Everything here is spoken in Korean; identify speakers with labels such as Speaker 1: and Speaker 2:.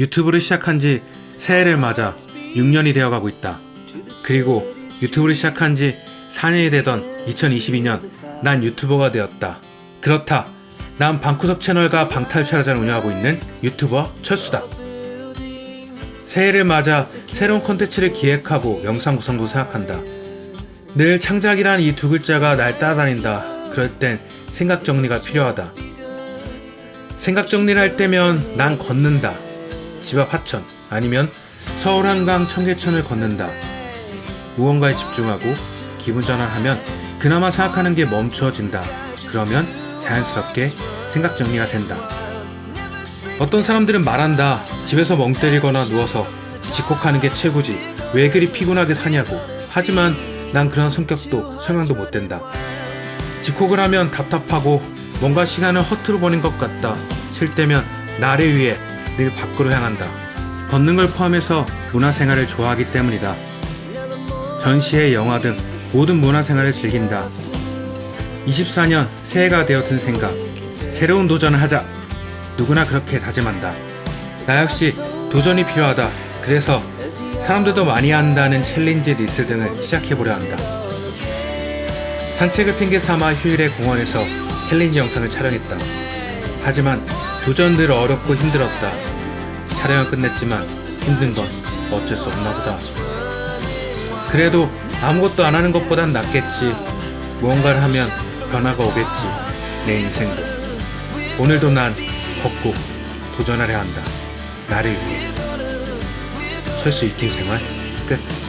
Speaker 1: 유튜브를 시작한 지 새해를 맞아 6년이 되어가고 있다. 그리고 유튜브를 시작한 지 4년이 되던 2022년 난 유튜버가 되었다. 그렇다. 난 방구석 채널과 방탈출하자를 운영하고 있는 유튜버 철수다. 새해를 맞아 새로운 콘텐츠를 기획하고 영상 구성도 생각한다. 늘 창작이란 이 두 글자가 날 따라다닌다. 그럴 땐 생각 정리가 필요하다. 생각 정리를 할 때면 난 걷는다. 집 앞 하천 아니면 서울 한강 청계천을 걷는다. 무언가에 집중하고 기분 전환하면 그나마 생각하는 게 멈추어진다. 그러면 자연스럽게 생각 정리가 된다. 어떤 사람들은 말한다. 집에서 멍 때리거나 누워서 집콕하는 게 최고지. 왜 그리 피곤하게 사냐고. 하지만 난 그런 성격도 설명도 못 된다. 집콕을 하면 답답하고 뭔가 시간을 허투루 보낸 것 같다. 쉴 때면 나를 위해 늘 밖으로 향한다. 걷는 걸 포함해서 문화생활을 좋아하기 때문이다. 전시회, 영화 등 모든 문화생활을 즐긴다. 24년 새해가 든 생각. 새로운 도전을 하자. 누구나 그렇게 다짐한다. 나 역시 도전이 필요하다. 그래서 사람들도 많이 한다는 챌린지 리스 등을 시작해보려 한다. 산책을 핑계 삼아 휴일에 공원에서 챌린지 영상을 촬영했다. 하지만 도전들 어렵고 힘들었다. 촬영은 끝냈지만 힘든 건 어쩔 수 없나 보다. 그래도 아무것도 안 하는 것보단 낫겠지. 무언가를 하면 변화가 오겠지. 내 인생도. 오늘도 난 걷고 도전하려 한다. 나를 위해. 철수 이팀 생활 끝.